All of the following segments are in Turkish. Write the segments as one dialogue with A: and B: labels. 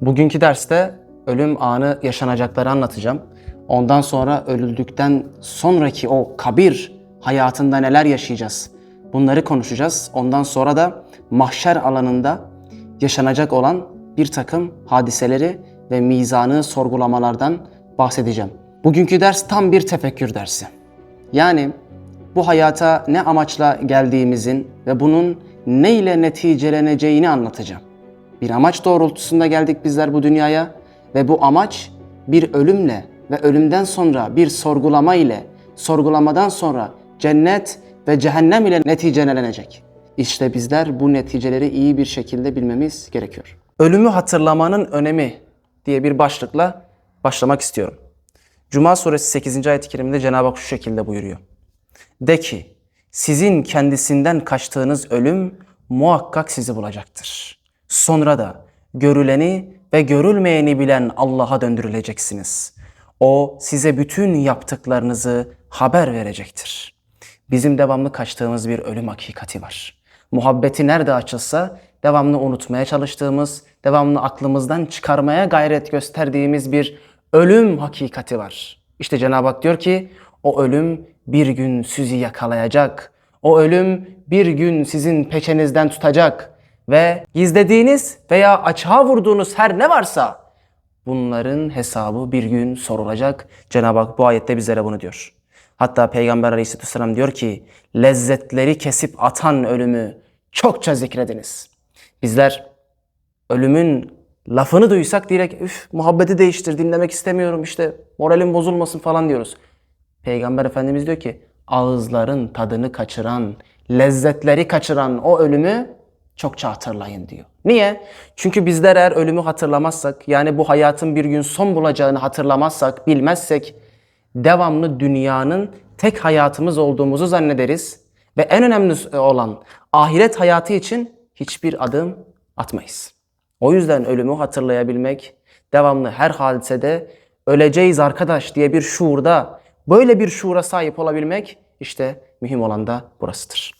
A: Bugünkü derste ölüm anı yaşanacakları anlatacağım. Ondan sonra ölüldükten sonraki o kabir hayatında neler yaşayacağız? Bunları konuşacağız. Ondan sonra da mahşer alanında yaşanacak olan bir takım hadiseleri ve mizanı sorgulamalardan bahsedeceğim. Bugünkü ders tam bir tefekkür dersi. Yani bu hayata ne amaçla geldiğimizin ve bunun ne ile neticeleneceğini anlatacağım. Bir amaç doğrultusunda geldik bizler bu dünyaya ve bu amaç bir ölümle ve ölümden sonra bir sorgulama ile, sorgulamadan sonra cennet ve cehennem ile neticelenecek. İşte bizler bu neticeleri iyi bir şekilde bilmemiz gerekiyor. Ölümü hatırlamanın önemi diye bir başlıkla başlamak istiyorum. Cuma suresi 8. ayet-i kerimede Cenab-ı Hak şu şekilde buyuruyor. De ki, sizin kendisinden kaçtığınız ölüm muhakkak sizi bulacaktır. Sonra da görüleni ve görülmeyeni bilen Allah'a döndürüleceksiniz. O size bütün yaptıklarınızı haber verecektir. Bizim devamlı kaçtığımız bir ölüm hakikati var. Muhabbeti nerede açılsa devamlı unutmaya çalıştığımız, devamlı aklımızdan çıkarmaya gayret gösterdiğimiz bir ölüm hakikati var. İşte Cenab-ı Hak diyor ki o ölüm bir gün sizi yakalayacak. O ölüm bir gün sizin peçenizden tutacak ve gizlediğiniz veya açığa vurduğunuz her ne varsa bunların hesabı bir gün sorulacak. Cenab-ı Hak bu ayette bizlere bunu diyor. Hatta Peygamber Aleyhisselatü Vesselam diyor ki lezzetleri kesip atan ölümü çokça zikrediniz. Bizler ölümün lafını duysak direkt üf muhabbeti değiştir dinlemek istemiyorum işte moralim bozulmasın falan diyoruz. Peygamber Efendimiz diyor ki ağızların tadını kaçıran, lezzetleri kaçıran o ölümü çokça hatırlayın diyor. Niye? Çünkü bizler eğer ölümü hatırlamazsak, yani bu hayatın bir gün son bulacağını hatırlamazsak, bilmezsek, devamlı dünyanın tek hayatımız olduğumuzu zannederiz ve en önemli olan ahiret hayatı için hiçbir adım atmayız. O yüzden ölümü hatırlayabilmek, devamlı her hadisede öleceğiz arkadaş diye bir şuurda, böyle bir şuura sahip olabilmek işte mühim olan da burasıdır.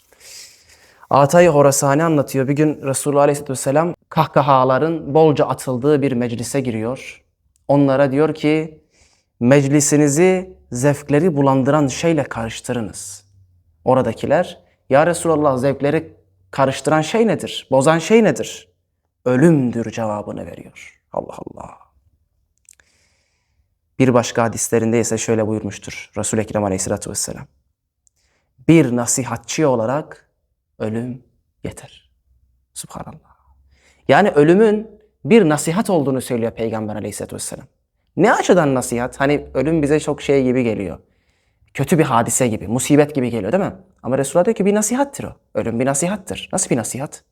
A: Atay Horasani anlatıyor. Bir gün Resulullah Aleyhisselatü Vesselam kahkahaların bolca atıldığı bir meclise giriyor. Onlara diyor ki meclisinizi zevkleri bulandıran şeyle karıştırınız. Oradakiler ya Resulallah zevkleri karıştıran şey nedir? Bozan şey nedir? Ölümdür cevabını veriyor. Allah Allah. Bir başka hadislerinde ise şöyle buyurmuştur Resul-i Ekrem Aleyhisselatü Vesselam. Bir nasihatçi olarak ölüm yeter. Subhanallah. Yani ölümün bir nasihat olduğunu söylüyor Peygamber Aleyhisselatü Vesselam. Ne açıdan nasihat? Hani ölüm bize çok şey gibi geliyor. Kötü bir hadise gibi, musibet gibi geliyor değil mi? Ama Resulullah diyor ki bir nasihattir o. Ölüm bir nasihattır. Nasıl bir nasihat?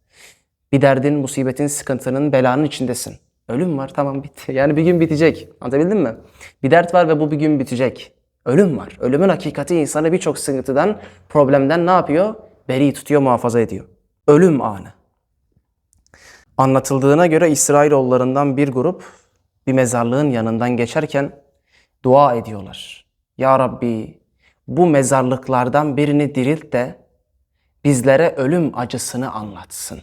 A: Bir derdin, musibetin, sıkıntının, belanın içindesin. Ölüm var tamam bitti. Yani bir gün bitecek. Anlatabildim mi? Bir dert var ve bu bir gün bitecek. Ölüm var. Ölümün hakikati insanı birçok sıkıntıdan, problemden ne yapıyor? Beri tutuyor, muhafaza ediyor. Ölüm anı. Anlatıldığına göre İsrailoğullarından bir grup bir mezarlığın yanından geçerken dua ediyorlar. Ya Rabbi bu mezarlıklardan birini dirilt de bizlere ölüm acısını anlatsın.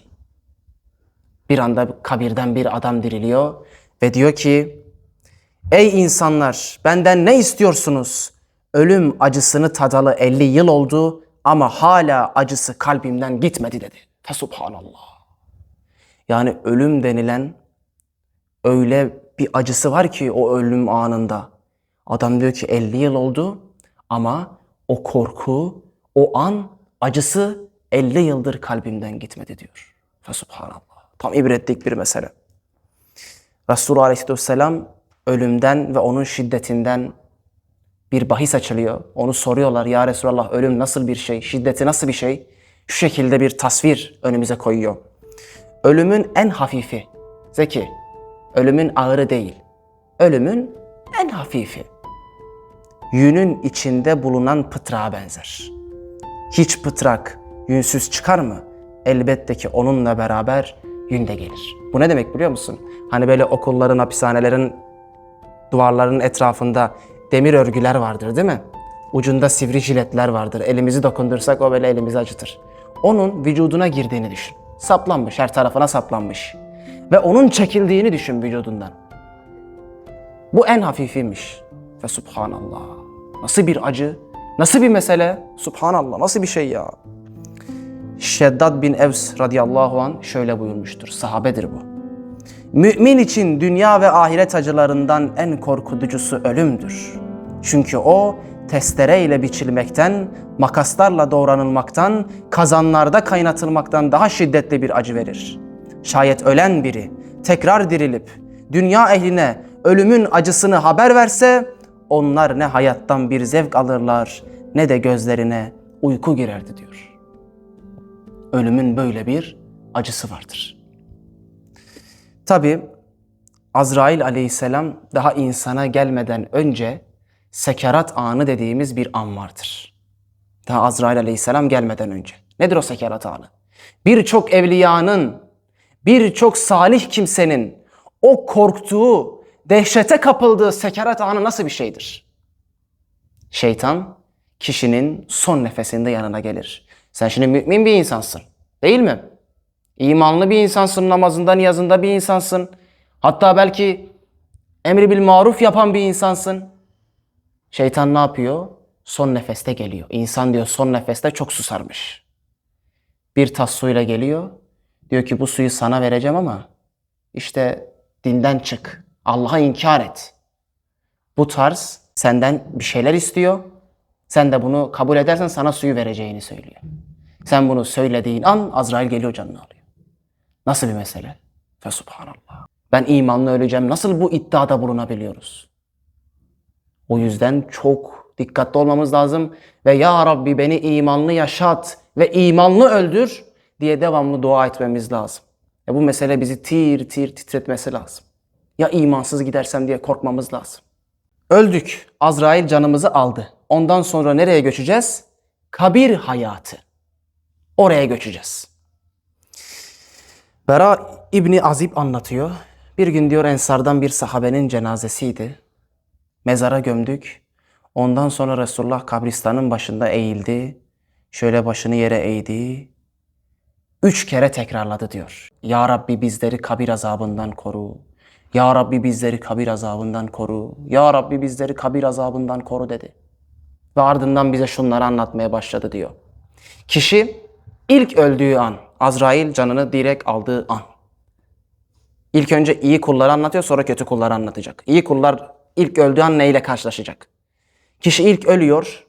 A: Bir anda kabirden bir adam diriliyor ve diyor ki Ey insanlar benden ne istiyorsunuz? Ölüm acısını tadalı 50 yıl oldu ama hala acısı kalbimden gitmedi dedi. Fesubhanallah. Yani ölüm denilen öyle bir acısı var ki o ölüm anında. Adam diyor ki 50 yıl oldu ama o korku, o an acısı 50 yıldır kalbimden gitmedi diyor. Fesubhanallah. Tam ibretlik bir mesele. Resulullah Aleyhisselatü Vesselam ölümden ve onun şiddetinden bir bahis açılıyor. Onu soruyorlar ya Resulallah ölüm nasıl bir şey, şiddeti nasıl bir şey? Şu şekilde bir tasvir önümüze koyuyor. Ölümün en hafifi, Zeki, ölümün ağırı değil. Ölümün en hafifi. Yünün içinde bulunan pıtrağa benzer. Hiç pıtrak yünsüz çıkar mı? Elbette ki onunla beraber yün de gelir. Bu ne demek biliyor musun? Hani böyle okulların, hapishanelerin duvarlarının etrafında demir örgüler vardır değil mi? Ucunda sivri jiletler vardır. Elimizi dokundursak o böyle elimizi acıtır. Onun vücuduna girdiğini düşün. Saplanmış, her tarafına saplanmış. ve onun çekildiğini düşün vücudundan. Bu en hafifiymiş. Ve subhanallah. Nasıl bir acı, nasıl bir mesele? Subhanallah nasıl bir şey ya? Şeddad bin Evs radıyallahu an şöyle buyurmuştur. Sahabedir bu. Mümin için dünya ve ahiret acılarından en korkutucusu ölümdür. Çünkü o testereyle biçilmekten, makaslarla doğranılmaktan, kazanlarda kaynatılmaktan daha şiddetli bir acı verir. Şayet ölen biri tekrar dirilip dünya ehline ölümün acısını haber verse onlar ne hayattan bir zevk alırlar ne de gözlerine uyku girerdi diyor. Ölümün böyle bir acısı vardır. Tabi Azrail aleyhisselam daha insana gelmeden önce sekerat anı dediğimiz bir an vardır. Daha Azrail aleyhisselam gelmeden önce. Nedir o sekerat anı? Birçok evliyanın, birçok salih kimsenin o korktuğu, dehşete kapıldığı sekerat anı nasıl bir şeydir? Şeytan kişinin son nefesinde yanına gelir. Sen şimdi mümin bir insansın. Değil mi? İmanlı bir insansın, namazında, niyazında bir insansın. Hatta belki emri bil maruf yapan bir insansın. Şeytan ne yapıyor? Son nefeste geliyor. İnsan diyor son nefeste çok susarmış. Bir tas suyla geliyor. Diyor ki bu suyu sana vereceğim ama işte dinden çık. Allah'a inkar et. Bu tarz senden bir şeyler istiyor. Sen de bunu kabul edersen sana suyu vereceğini söylüyor. Sen bunu söylediğin an Azrail geliyor canını alıyor. Nasıl bir mesele? Fe subhanallah. Ben imanlı öleceğim. Nasıl bu iddiada bulunabiliyoruz? O yüzden çok dikkatli olmamız lazım. Ve Ya Rabbi beni imanlı yaşat ve imanlı öldür diye devamlı dua etmemiz lazım. E bu mesele bizi tir tir titretmesi lazım. Ya imansız gidersem diye korkmamız lazım. Öldük. Azrail canımızı aldı. Ondan sonra nereye göçeceğiz? Kabir hayatı. Oraya göçeceğiz. Bera İbni Azib anlatıyor. Bir gün diyor Ensardan bir sahabenin cenazesiydi. Mezara gömdük. Ondan sonra Resulullah kabristanın başında eğildi. Şöyle başını yere eğdi. Üç kere tekrarladı diyor. Ya Rabbi bizleri kabir azabından koru. Ya Rabbi bizleri kabir azabından koru. Ya Rabbi bizleri kabir azabından koru dedi. Ve ardından bize şunları anlatmaya başladı diyor. Kişi ilk öldüğü an, Azrail canını direkt aldığı an. İlk önce iyi kulları anlatıyor sonra kötü kulları anlatacak. İyi kullar ilk öldüğü an neyle karşılaşacak? Kişi ilk ölüyor.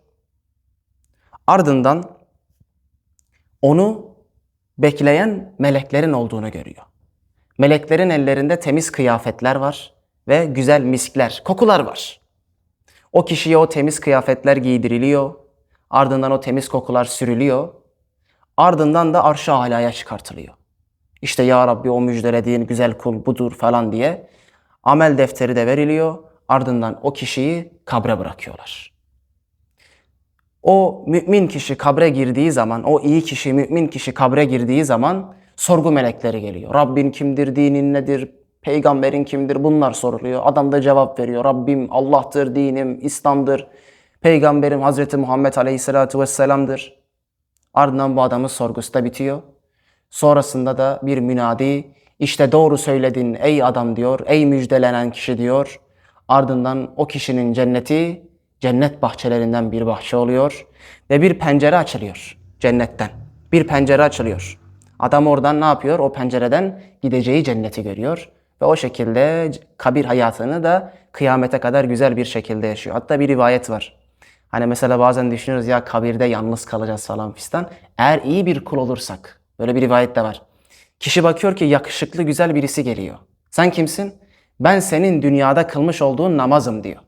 A: Ardından onu bekleyen meleklerin olduğunu görüyor. Meleklerin ellerinde temiz kıyafetler var ve güzel miskler, kokular var. O kişiye o temiz kıyafetler giydiriliyor. Ardından o temiz kokular sürülüyor. Ardından da arş-ı alaya çıkartılıyor. İşte ya Rabbi o müjdelediğin güzel kul budur falan diye amel defteri de veriliyor. Ardından o kişiyi kabre bırakıyorlar. O mümin kişi kabre girdiği zaman, o iyi kişi, mümin kişi kabre girdiği zaman sorgu melekleri geliyor. Rabbin kimdir, dinin nedir, peygamberin kimdir bunlar soruluyor. Adam da cevap veriyor. Rabbim Allah'tır, dinim İslam'dır, peygamberim Hazreti Muhammed Aleyhisselatü Vesselam'dır. Ardından bu adamın sorgusu da bitiyor. Sonrasında da bir münadi işte doğru söyledin ey adam diyor, ey müjdelenen kişi diyor. Ardından o kişinin cenneti cennet bahçelerinden bir bahçe oluyor ve bir pencere açılıyor cennetten. Bir pencere açılıyor. Adam oradan ne yapıyor? O pencereden gideceği cenneti görüyor ve o şekilde kabir hayatını da kıyamete kadar güzel bir şekilde yaşıyor. Hatta bir rivayet var. Hani mesela bazen düşünüyoruz ya kabirde yalnız kalacağız falan fistan. Eğer iyi bir kul olursak, böyle bir rivayet de var. Kişi bakıyor ki yakışıklı güzel birisi geliyor. Sen kimsin? Ben senin dünyada kılmış olduğun namazım diyor.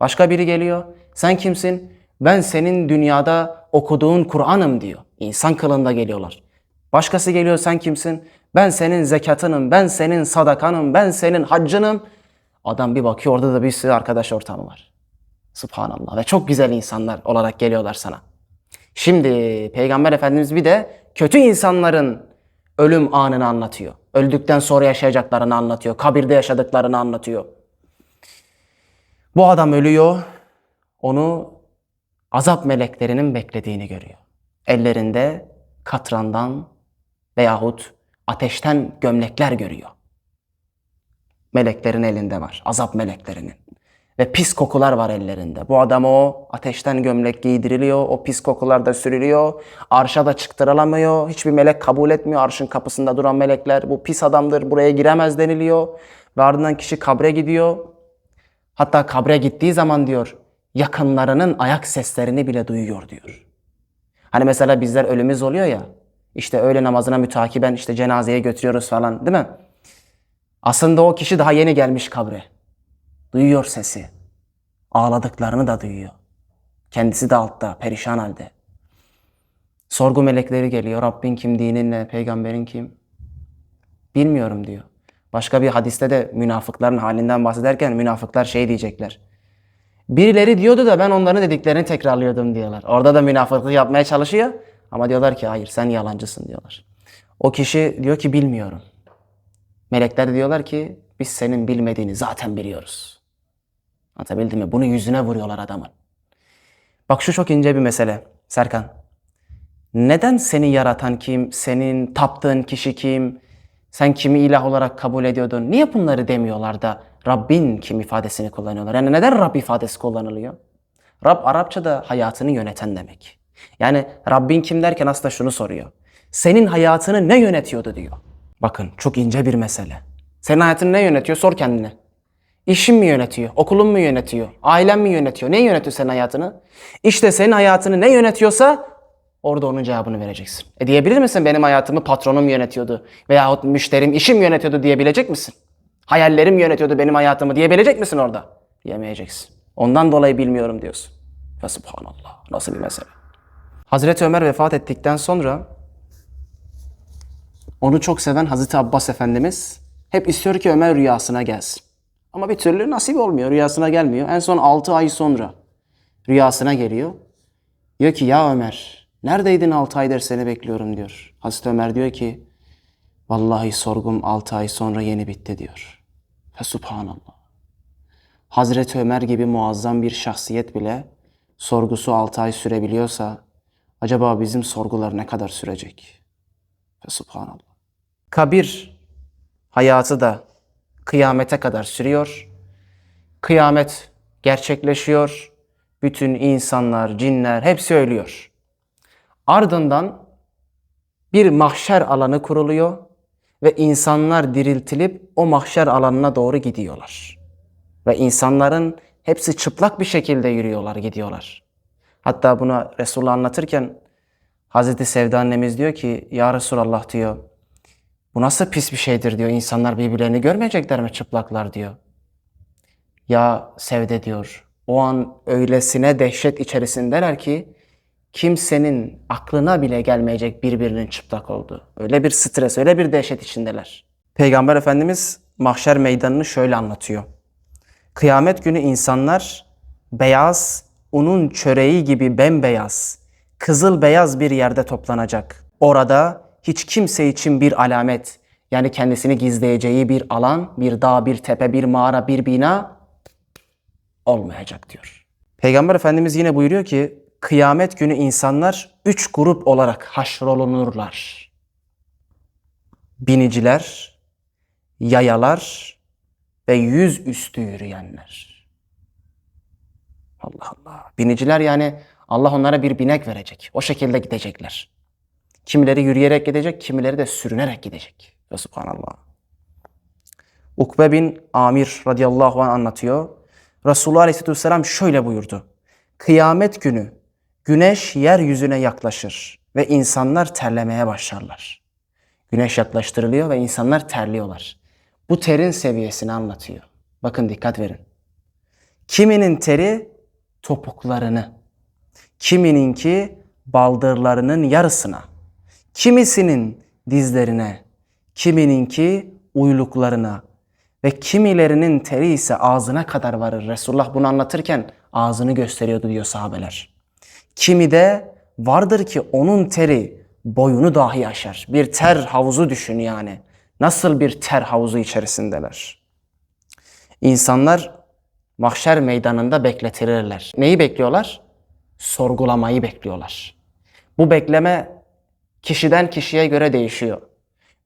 A: Başka biri geliyor. Sen kimsin? Ben senin dünyada okuduğun Kur'an'ım diyor. İnsan kılığında geliyorlar. Başkası geliyor sen kimsin? Ben senin zekatınım, ben senin sadakanım, ben senin haccınım. Adam bir bakıyor orada da bir sürü arkadaş ortamı var. Subhanallah ve çok güzel insanlar olarak geliyorlar sana. Şimdi Peygamber Efendimiz bir de kötü insanların ölüm anını anlatıyor. Öldükten sonra yaşayacaklarını anlatıyor. Kabirde yaşadıklarını anlatıyor. Bu adam ölüyor. Onu azap meleklerinin beklediğini görüyor. Ellerinde katrandan veyahut ateşten gömlekler görüyor. meleklerin elinde var. Azap meleklerinin. Ve pis kokular var ellerinde. Bu adama o ateşten gömlek giydiriliyor. O pis kokular da sürülüyor. Arşa da çıktırılamıyor. Hiçbir melek kabul etmiyor. Arşın kapısında duran melekler. Bu pis adamdır buraya giremez deniliyor. Ve ardından kişi kabre gidiyor. Hatta kabre gittiği zaman diyor yakınlarının ayak seslerini bile duyuyor diyor. Hani mesela bizler ölümümüz oluyor ya. işte öğle namazına mütakiben işte cenazeye götürüyoruz falan değil mi? Aslında o kişi daha yeni gelmiş kabre. Duyuyor sesi. Ağladıklarını da duyuyor. Kendisi de altta, perişan halde. Sorgu melekleri geliyor. Rabbin kim, dinin ne, peygamberin kim? Bilmiyorum diyor. Başka bir hadiste de münafıkların halinden bahsederken münafıklar şey diyecekler. Birileri diyordu da ben onların dediklerini tekrarlıyordum diyorlar. Orada da münafıklık yapmaya çalışıyor ama diyorlar ki hayır sen yalancısın diyorlar. O kişi diyor ki bilmiyorum. Melekler diyorlar ki biz senin bilmediğini zaten biliyoruz. Anlatabildim mi? Bunu yüzüne vuruyorlar adamın. Bak şu çok ince bir mesele Serkan. Neden seni yaratan kim? Senin taptığın kişi kim? Sen kimi ilah olarak kabul ediyordun? Niye bunları demiyorlar da Rabbin kim ifadesini kullanıyorlar? Yani neden Rab ifadesi kullanılıyor? Rab Arapçada hayatını yöneten demek. Yani Rabbin kim derken aslında şunu soruyor. Senin hayatını ne yönetiyordu diyor. Bakın çok ince bir mesele. Senin hayatını ne yönetiyor? Sor kendine. İşin mi yönetiyor? Okulun mu yönetiyor? Ailen mi yönetiyor? Ne yönetiyor senin hayatını? İşte senin hayatını ne yönetiyorsa orada onun cevabını vereceksin. E diyebilir misin benim hayatımı patronum yönetiyordu veyahut müşterim işim yönetiyordu diyebilecek misin? Hayallerim yönetiyordu benim hayatımı diyebilecek misin orada? Diyemeyeceksin. Ondan dolayı bilmiyorum diyorsun. Ve subhanallah. Nasıl bir mesele? Hazreti Ömer vefat ettikten sonra onu çok seven Hazreti Abbas Efendimiz hep istiyor ki Ömer rüyasına gelsin. Ama bir türlü nasip olmuyor. Rüyasına gelmiyor. En son 6 ay sonra rüyasına geliyor. Diyor ki ya Ömer neredeydin 6 aydır seni bekliyorum diyor. Hazreti Ömer diyor ki vallahi sorgum 6 ay sonra yeni bitti diyor. Ve subhanallah. Hazreti Ömer gibi muazzam bir şahsiyet bile sorgusu 6 ay sürebiliyorsa acaba bizim sorgular ne kadar sürecek? Ve subhanallah. Kabir hayatı da kıyamete kadar sürüyor. Kıyamet gerçekleşiyor. Bütün insanlar, cinler hepsi ölüyor. Ardından bir mahşer alanı kuruluyor ve insanlar diriltilip o mahşer alanına doğru gidiyorlar. Ve insanların hepsi çıplak bir şekilde yürüyorlar, gidiyorlar. Hatta bunu Resulullah anlatırken Hazreti Sevda annemiz diyor ki Ya Resulallah diyor bu nasıl pis bir şeydir diyor. İnsanlar birbirlerini görmeyecekler mi çıplaklar diyor. Ya Sevde diyor o an öylesine dehşet içerisindeler ki kimsenin aklına bile gelmeyecek birbirinin çıplak olduğu. Öyle bir stres, öyle bir dehşet içindeler. Peygamber Efendimiz mahşer meydanını şöyle anlatıyor. Kıyamet günü insanlar beyaz, unun çöreği gibi bembeyaz, kızıl beyaz bir yerde toplanacak. Orada hiç kimse için bir alamet, yani kendisini gizleyeceği bir alan, bir dağ, bir tepe, bir mağara, bir bina olmayacak diyor. Peygamber Efendimiz yine buyuruyor ki kıyamet günü insanlar üç grup olarak haşrolunurlar. Biniciler, yayalar ve yüz üstü yürüyenler. Allah Allah. Biniciler yani Allah onlara bir binek verecek. O şekilde gidecekler. Kimileri yürüyerek gidecek, kimileri de sürünerek gidecek. Ve subhanallah. Ukbe bin Amir radıyallahu anh anlatıyor. Resulullah aleyhisselatü vesselam şöyle buyurdu. Kıyamet günü güneş yeryüzüne yaklaşır ve insanlar terlemeye başlarlar. Güneş yaklaştırılıyor ve insanlar terliyorlar. Bu terin seviyesini anlatıyor. Bakın dikkat verin. Kiminin teri topuklarını, kimininki baldırlarının yarısına, kimisinin dizlerine, kimininki uyluklarına ve kimilerinin teri ise ağzına kadar varır. Resulullah bunu anlatırken ağzını gösteriyordu diyor sahabeler. Kimi de vardır ki onun teri boyunu dahi aşar. Bir ter havuzu düşün yani. Nasıl bir ter havuzu içerisindeler. İnsanlar mahşer meydanında bekletilirler. Neyi bekliyorlar? Sorgulamayı bekliyorlar. Bu bekleme kişiden kişiye göre değişiyor.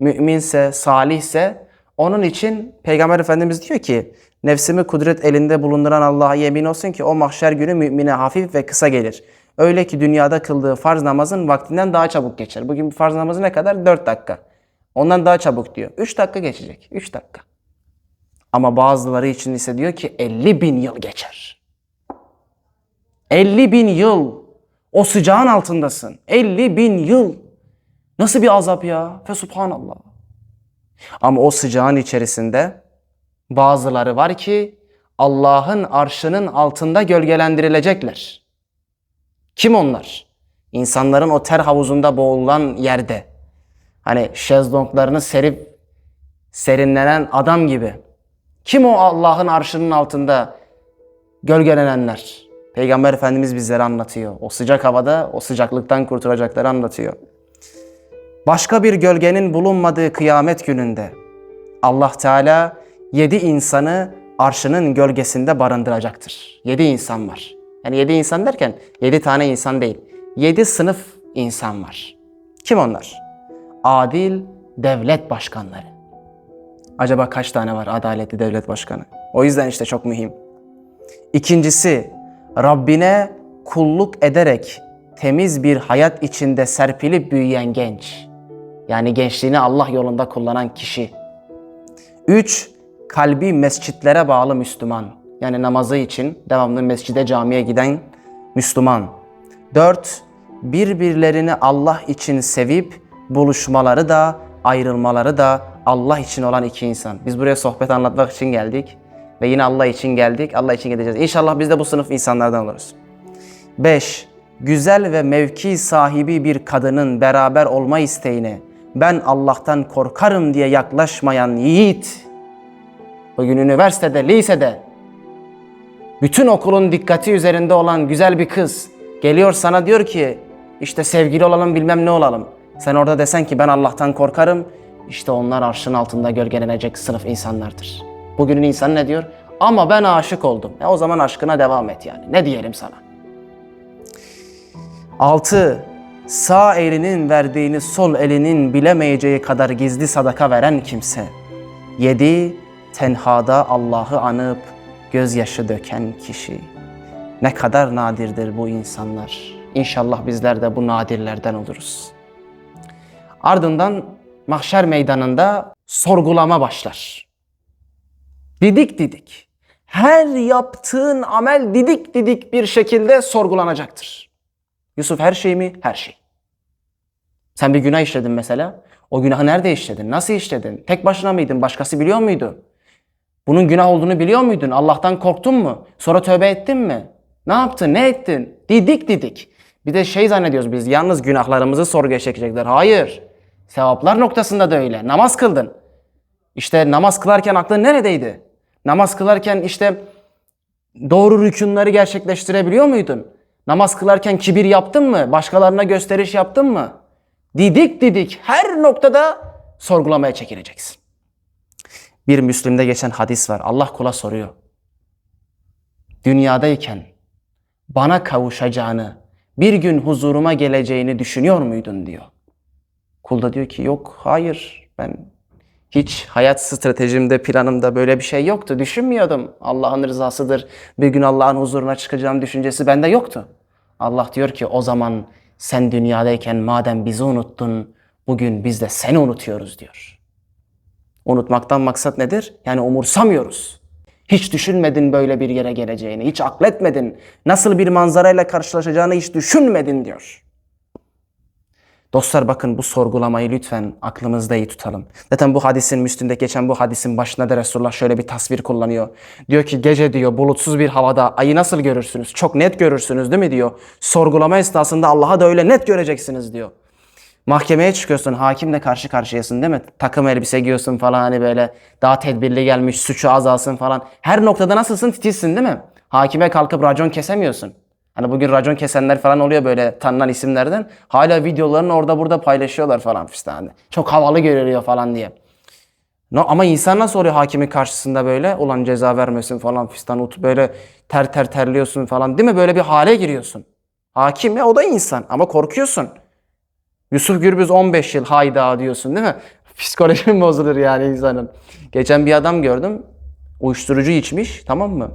A: Müminse, salihse Onun için Peygamber Efendimiz diyor ki nefsimi kudret elinde bulunduran Allah'a yemin olsun ki o mahşer günü mümine hafif ve kısa gelir. Öyle ki dünyada kıldığı farz namazın vaktinden daha çabuk geçer. Bugün farz namazı ne kadar? 4 dakika. Ondan daha çabuk diyor. 3 dakika geçecek. 3 dakika. Ama bazıları için ise diyor ki 50 bin yıl geçer. 50 bin yıl. O sıcağın altındasın. 50 bin yıl. Nasıl bir azap ya? Fe subhanallah. Ama o sıcağın içerisinde bazıları var ki Allah'ın arşının altında gölgelendirilecekler. Kim onlar? İnsanların o ter havuzunda boğulan yerde. Hani şezlonglarını serip serinlenen adam gibi. Kim o Allah'ın arşının altında gölgelenenler? Peygamber Efendimiz bizlere anlatıyor. O sıcak havada o sıcaklıktan kurtulacakları anlatıyor. Başka bir gölgenin bulunmadığı kıyamet gününde Allah Teala yedi insanı arşının gölgesinde barındıracaktır. Yedi insan var. Yani yedi insan derken yedi tane insan değil. Yedi sınıf insan var. Kim onlar? Adil devlet başkanları. Acaba kaç tane var adaletli devlet başkanı? O yüzden işte çok mühim. İkincisi, Rabbine kulluk ederek temiz bir hayat içinde serpilip büyüyen genç. Yani gençliğini Allah yolunda kullanan kişi. Üç, kalbi mescitlere bağlı Müslüman. Yani namazı için devamlı mescide camiye giden Müslüman. Dört, birbirlerini Allah için sevip buluşmaları da ayrılmaları da Allah için olan iki insan. Biz buraya sohbet anlatmak için geldik ve yine Allah için geldik. Allah için gideceğiz. İnşallah biz de bu sınıf insanlardan oluruz. 5. Güzel ve mevki sahibi bir kadının beraber olma isteğine ben Allah'tan korkarım diye yaklaşmayan yiğit bugün üniversitede, lisede bütün okulun dikkati üzerinde olan güzel bir kız geliyor sana diyor ki işte sevgili olalım bilmem ne olalım. Sen orada desen ki ben Allah'tan korkarım işte onlar arşın altında gölgelenecek sınıf insanlardır. Bugünün insanı ne diyor? Ama ben aşık oldum. E o zaman aşkına devam et yani. Ne diyelim sana? 6. Sağ elinin verdiğini sol elinin bilemeyeceği kadar gizli sadaka veren kimse. 7. Tenhada Allah'ı anıp gözyaşı döken kişi. Ne kadar nadirdir bu insanlar. İnşallah bizler de bu nadirlerden oluruz. Ardından mahşer meydanında sorgulama başlar. Didik didik. Her yaptığın amel didik didik bir şekilde sorgulanacaktır. Yusuf her şey mi? Her şey. Sen bir günah işledin mesela. O günahı nerede işledin? Nasıl işledin? Tek başına mıydın? Başkası biliyor muydu? Bunun günah olduğunu biliyor muydun? Allah'tan korktun mu? Sonra tövbe ettin mi? Ne yaptın? Ne ettin? Didik didik. Bir de şey zannediyoruz biz yalnız günahlarımızı sorguya çekecekler. Hayır. Sevaplar noktasında da öyle. Namaz kıldın. İşte namaz kılarken aklın neredeydi? Namaz kılarken işte doğru rükünleri gerçekleştirebiliyor muydun? Namaz kılarken kibir yaptın mı? Başkalarına gösteriş yaptın mı? Didik didik her noktada sorgulamaya çekileceksin. Bir Müslim'de geçen hadis var. Allah kula soruyor. Dünyadayken bana kavuşacağını, bir gün huzuruma geleceğini düşünüyor muydun diyor. Kul da diyor ki yok, hayır ben hiç hayat stratejimde, planımda böyle bir şey yoktu. Düşünmüyordum. Allah'ın rızasıdır. Bir gün Allah'ın huzuruna çıkacağım düşüncesi bende yoktu. Allah diyor ki o zaman sen dünyadayken madem bizi unuttun, bugün biz de seni unutuyoruz diyor. Unutmaktan maksat nedir? Yani umursamıyoruz. Hiç düşünmedin böyle bir yere geleceğini, hiç akletmedin. Nasıl bir manzarayla karşılaşacağını hiç düşünmedin diyor. Dostlar bakın bu sorgulamayı lütfen aklımızda iyi tutalım. Zaten bu hadisin Müslüm'de geçen bu hadisin başında da Resulullah şöyle bir tasvir kullanıyor. Diyor ki gece diyor bulutsuz bir havada ayı nasıl görürsünüz? Çok net görürsünüz değil mi diyor. Sorgulama esnasında Allah'a da öyle net göreceksiniz diyor. Mahkemeye çıkıyorsun, hakimle karşı karşıyasın değil mi? Takım elbise giyiyorsun falan hani böyle daha tedbirli gelmiş, suçu azalsın falan. Her noktada nasılsın? Titizsin değil mi? Hakime kalkıp racon kesemiyorsun. Hani bugün racon kesenler falan oluyor böyle tanınan isimlerden. Hala videolarını orada burada paylaşıyorlar falan fistan. Hani Çok havalı görülüyor falan diye. No, ama insan nasıl oluyor hakimin karşısında böyle? Ulan ceza vermesin falan fistan. Ut böyle ter ter terliyorsun falan değil mi? Böyle bir hale giriyorsun. Hakim ya o da insan ama korkuyorsun. Yusuf Gürbüz 15 yıl hayda diyorsun değil mi? Psikolojim bozulur yani insanın. Geçen bir adam gördüm. Uyuşturucu içmiş tamam mı?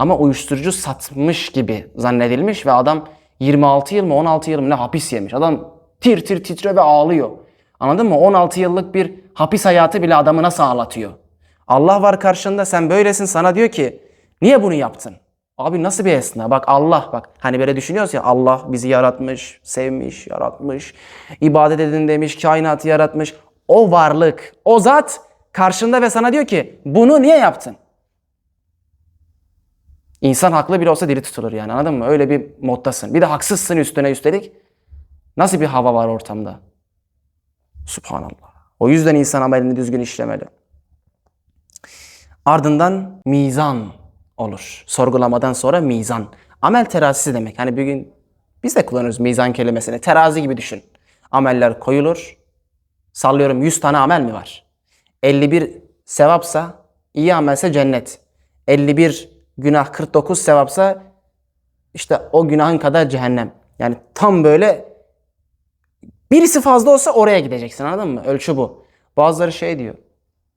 A: Ama uyuşturucu satmış gibi zannedilmiş ve adam 26 yıl mı 16 yıl mı ne hapis yemiş. Adam tir tir titre ve ağlıyor. Anladın mı? 16 yıllık bir hapis hayatı bile adamı nasıl ağlatıyor? Allah var karşında sen böylesin sana diyor ki niye bunu yaptın? Abi nasıl bir esna? Bak Allah bak. Hani böyle düşünüyoruz ya Allah bizi yaratmış, sevmiş, yaratmış, ibadet edin demiş, kainatı yaratmış. O varlık, o zat karşında ve sana diyor ki bunu niye yaptın? İnsan haklı bile olsa diri tutulur yani anladın mı? Öyle bir moddasın. Bir de haksızsın üstüne üstelik. Nasıl bir hava var ortamda? Subhanallah. O yüzden insan amelini düzgün işlemeli. Ardından mizan olur. Sorgulamadan sonra mizan. Amel terazisi demek. Hani bir gün biz de kullanıyoruz mizan kelimesini. Terazi gibi düşün. Ameller koyulur. Sallıyorum 100 tane amel mi var? 51 sevapsa iyi amelse cennet. 51 günah 49 sevapsa işte o günahın kadar cehennem. Yani tam böyle birisi fazla olsa oraya gideceksin anladın mı? Ölçü bu. Bazıları şey diyor.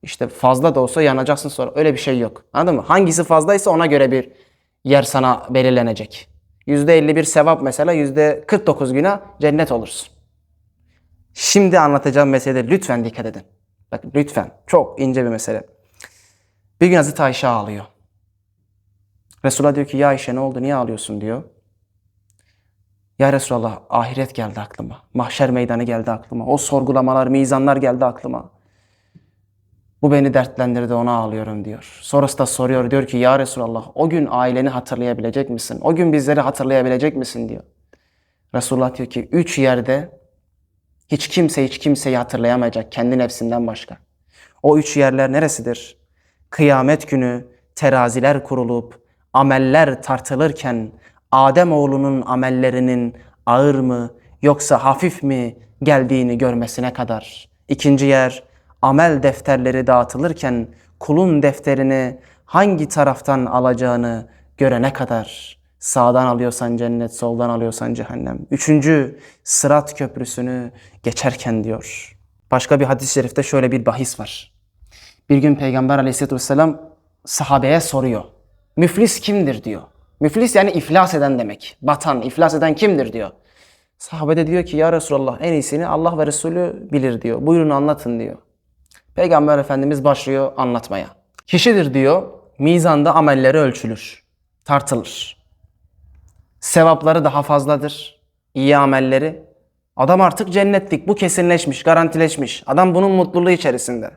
A: İşte fazla da olsa yanacaksın sonra. Öyle bir şey yok. Anladın mı? Hangisi fazlaysa ona göre bir yer sana belirlenecek. %51 sevap mesela %49 günah cennet olursun. Şimdi anlatacağım meselede lütfen dikkat edin. Bakın lütfen. Çok ince bir mesele. Bir gün Hazreti Ayşe ağlıyor. Resulullah diyor ki ya Ayşe ne oldu niye ağlıyorsun diyor. Ya Resulallah ahiret geldi aklıma. Mahşer meydanı geldi aklıma. O sorgulamalar, mizanlar geldi aklıma. Bu beni dertlendirdi ona ağlıyorum diyor. Sonrası da soruyor diyor ki ya Resulallah o gün aileni hatırlayabilecek misin? O gün bizleri hatırlayabilecek misin diyor. Resulullah diyor ki üç yerde hiç kimse hiç kimseyi hatırlayamayacak kendi nefsinden başka. O üç yerler neresidir? Kıyamet günü teraziler kurulup ameller tartılırken Adem oğlunun amellerinin ağır mı yoksa hafif mi geldiğini görmesine kadar. İkinci yer amel defterleri dağıtılırken kulun defterini hangi taraftan alacağını görene kadar. Sağdan alıyorsan cennet, soldan alıyorsan cehennem. Üçüncü, sırat köprüsünü geçerken diyor. Başka bir hadis-i şerifte şöyle bir bahis var. Bir gün Peygamber aleyhisselatü vesselam sahabeye soruyor. Müflis kimdir diyor. Müflis yani iflas eden demek. Batan, iflas eden kimdir diyor. Sahabe de diyor ki ya Resulallah en iyisini Allah ve Resulü bilir diyor. Buyurun anlatın diyor. Peygamber Efendimiz başlıyor anlatmaya. Kişidir diyor mizanda amelleri ölçülür, tartılır. Sevapları daha fazladır, iyi amelleri. Adam artık cennetlik, bu kesinleşmiş, garantileşmiş. Adam bunun mutluluğu içerisinde.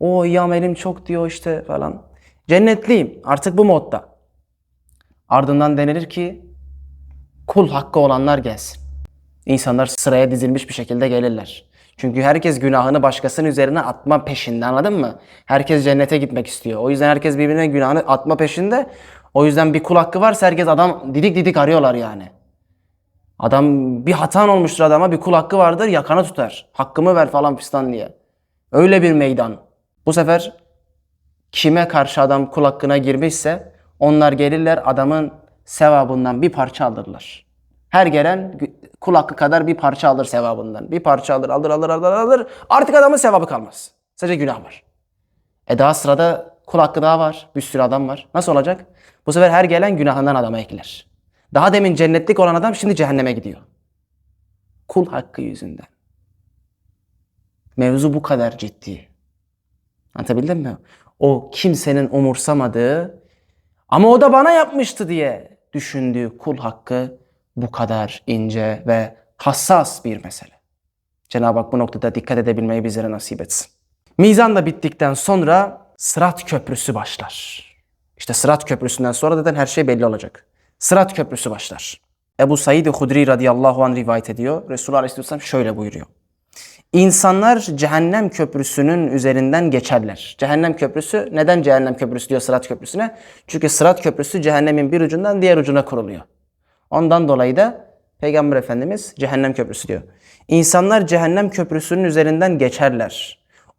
A: O iyi amelim çok diyor işte falan. Cennetliyim artık bu modda. Ardından denilir ki kul hakkı olanlar gelsin. İnsanlar sıraya dizilmiş bir şekilde gelirler. Çünkü herkes günahını başkasının üzerine atma peşinde anladın mı? Herkes cennete gitmek istiyor. O yüzden herkes birbirine günahını atma peşinde. O yüzden bir kul hakkı varsa herkes adam didik didik arıyorlar yani. Adam bir hatan olmuştur adama bir kul hakkı vardır yakana tutar. Hakkımı ver falan fistan diye. Öyle bir meydan. Bu sefer kime karşı adam kul hakkına girmişse onlar gelirler adamın sevabından bir parça alırlar. Her gelen kul hakkı kadar bir parça alır sevabından. Bir parça alır, alır, alır, alır, alır. Artık adamın sevabı kalmaz. Sadece günah var. E daha sırada kul hakkı daha var. Bir sürü adam var. Nasıl olacak? Bu sefer her gelen günahından adama ekler. Daha demin cennetlik olan adam şimdi cehenneme gidiyor. Kul hakkı yüzünden. Mevzu bu kadar ciddi. Anlatabildim mi? O kimsenin umursamadığı ama o da bana yapmıştı diye düşündüğü kul hakkı bu kadar ince ve hassas bir mesele. Cenab-ı Hak bu noktada dikkat edebilmeyi bizlere nasip etsin. Mizan da bittikten sonra Sırat Köprüsü başlar. İşte Sırat Köprüsü'nden sonra zaten her şey belli olacak. Sırat Köprüsü başlar. Ebu Said Hudri radıyallahu anh rivayet ediyor. Resulullah aleyhisselam şöyle buyuruyor. İnsanlar cehennem köprüsünün üzerinden geçerler. Cehennem köprüsü neden cehennem köprüsü diyor sırat köprüsüne? Çünkü sırat köprüsü cehennemin bir ucundan diğer ucuna kuruluyor. Ondan dolayı da Peygamber Efendimiz cehennem köprüsü diyor. İnsanlar cehennem köprüsünün üzerinden geçerler.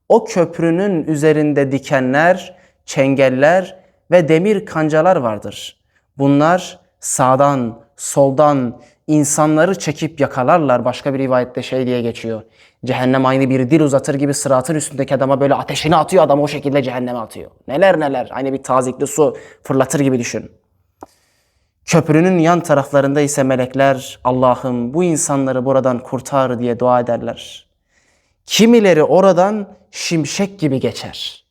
A: O köprünün üzerinde dikenler, çengeller ve demir kancalar vardır. Bunlar sağdan, soldan, insanları çekip yakalarlar. Başka bir rivayette şey diye geçiyor. Cehennem aynı bir dil uzatır gibi sıratın üstündeki adama böyle ateşini atıyor. Adamı o şekilde cehenneme atıyor. Neler neler. Aynı bir tazikli su fırlatır gibi düşün. Köprünün yan taraflarında ise melekler Allah'ım bu insanları buradan kurtar diye dua ederler. Kimileri oradan şimşek gibi geçer.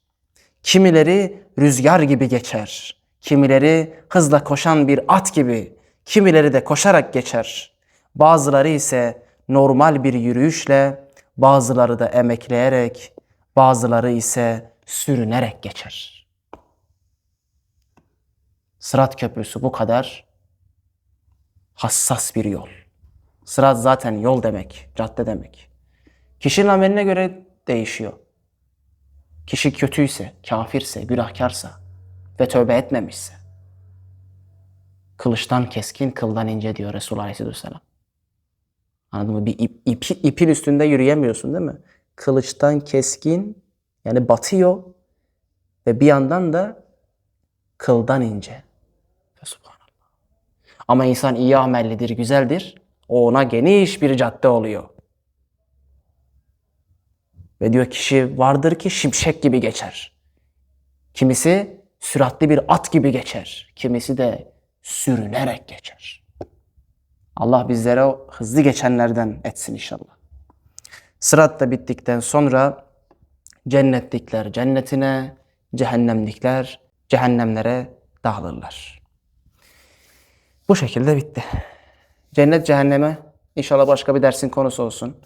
A: Kimileri rüzgar gibi geçer. Kimileri hızla koşan bir at gibi, kimileri de koşarak geçer. Bazıları ise normal bir yürüyüşle, bazıları da emekleyerek, bazıları ise sürünerek geçer. Sırat köprüsü bu kadar hassas bir yol. Sırat zaten yol demek, cadde demek. Kişinin ameline göre değişiyor. Kişi kötüyse, kafirse, günahkarsa ve tövbe etmemişse kılıçtan keskin, kıldan ince diyor Resulullah Aleyhisselam. Anladın mı? Bir ip, ipi, ipin üstünde yürüyemiyorsun değil mi? Kılıçtan keskin yani batıyor ve bir yandan da kıldan ince. Subhanallah. Ama insan iyi amellidir, güzeldir. O ona geniş bir cadde oluyor. Ve diyor kişi vardır ki şimşek gibi geçer. Kimisi süratli bir at gibi geçer. Kimisi de sürünerek geçer. Allah bizlere o hızlı geçenlerden etsin inşallah. Sırat da bittikten sonra cennetlikler cennetine, cehennemlikler cehennemlere dağılırlar. Bu şekilde bitti. Cennet cehenneme inşallah başka bir dersin konusu olsun.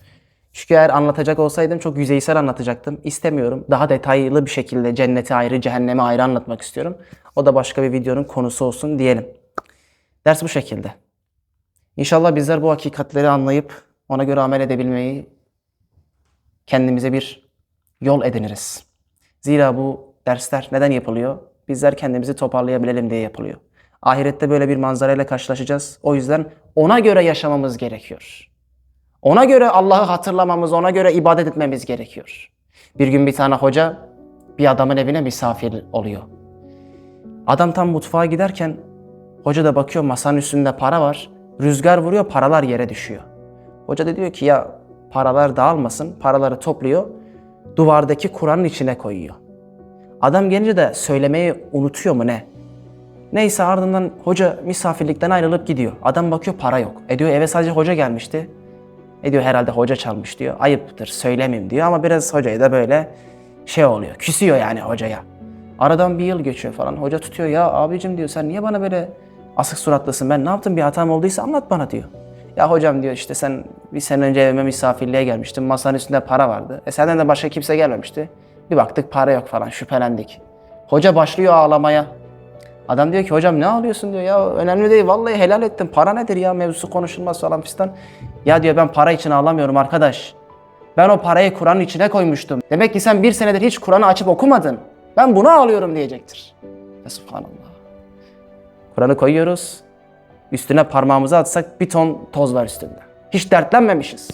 A: Çünkü eğer anlatacak olsaydım çok yüzeysel anlatacaktım. İstemiyorum. Daha detaylı bir şekilde cenneti ayrı, cehennemi ayrı anlatmak istiyorum. O da başka bir videonun konusu olsun diyelim. Ders bu şekilde. İnşallah bizler bu hakikatleri anlayıp ona göre amel edebilmeyi kendimize bir yol ediniriz. Zira bu dersler neden yapılıyor? Bizler kendimizi toparlayabilelim diye yapılıyor. Ahirette böyle bir manzarayla karşılaşacağız. O yüzden ona göre yaşamamız gerekiyor. Ona göre Allah'ı hatırlamamız, ona göre ibadet etmemiz gerekiyor. Bir gün bir tane hoca bir adamın evine misafir oluyor. Adam tam mutfağa giderken hoca da bakıyor masanın üstünde para var. Rüzgar vuruyor, paralar yere düşüyor. Hoca da diyor ki ya paralar dağılmasın, paraları topluyor, duvardaki Kur'an'ın içine koyuyor. Adam gelince de söylemeyi unutuyor mu ne? Neyse ardından hoca misafirlikten ayrılıp gidiyor. Adam bakıyor para yok. E diyor eve sadece hoca gelmişti. E diyor herhalde hoca çalmış diyor. Ayıptır söylemeyeyim diyor ama biraz hocayı da böyle şey oluyor. Küsüyor yani hocaya. Aradan bir yıl geçiyor falan. Hoca tutuyor ya abicim diyor sen niye bana böyle asık suratlısın ben ne yaptım bir hatam olduysa anlat bana diyor. Ya hocam diyor işte sen bir sene önce evime misafirliğe gelmiştin. Masanın üstünde para vardı. E senden de başka kimse gelmemişti. Bir baktık para yok falan şüphelendik. Hoca başlıyor ağlamaya. Adam diyor ki hocam ne ağlıyorsun diyor ya önemli değil vallahi helal ettim para nedir ya mevzusu konuşulmaz falan fistan. Ya diyor ben para için ağlamıyorum arkadaş. Ben o parayı Kur'an'ın içine koymuştum. Demek ki sen bir senedir hiç Kur'an'ı açıp okumadın. Ben buna ağlıyorum diyecektir. Ve subhanallah. Kur'an'ı koyuyoruz. Üstüne parmağımızı atsak bir ton toz var üstünde. Hiç dertlenmemişiz.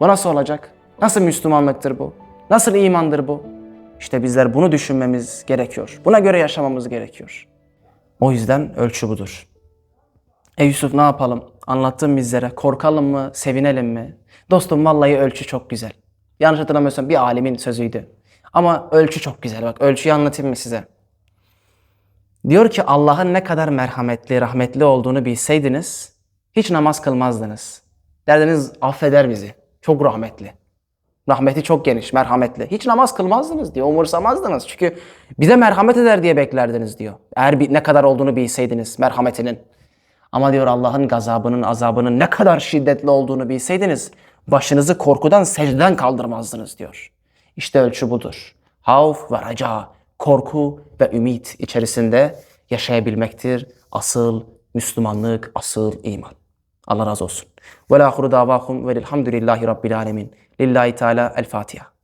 A: Bu nasıl olacak? Nasıl Müslümanlıktır bu? Nasıl imandır bu? İşte bizler bunu düşünmemiz gerekiyor. Buna göre yaşamamız gerekiyor. O yüzden ölçü budur. E Yusuf ne yapalım? Anlattın bizlere. Korkalım mı? Sevinelim mi? Dostum vallahi ölçü çok güzel. Yanlış hatırlamıyorsam bir alimin sözüydü. Ama ölçü çok güzel. Bak ölçüyü anlatayım mı size? Diyor ki Allah'ın ne kadar merhametli, rahmetli olduğunu bilseydiniz hiç namaz kılmazdınız. Derdiniz affeder bizi. Çok rahmetli. Rahmeti çok geniş, merhametli. Hiç namaz kılmazdınız diyor, umursamazdınız. Çünkü bize merhamet eder diye beklerdiniz diyor. Eğer bir, ne kadar olduğunu bilseydiniz merhametinin. Ama diyor Allah'ın gazabının, azabının ne kadar şiddetli olduğunu bilseydiniz başınızı korkudan secdeden kaldırmazdınız diyor. İşte ölçü budur. Havf ve raca, korku ve ümit içerisinde yaşayabilmektir. Asıl Müslümanlık, asıl iman. Allah razı olsun. Ve la ahuru davahum ve elhamdülillahi rabbil alemin. Lillahi Teala el Fatiha.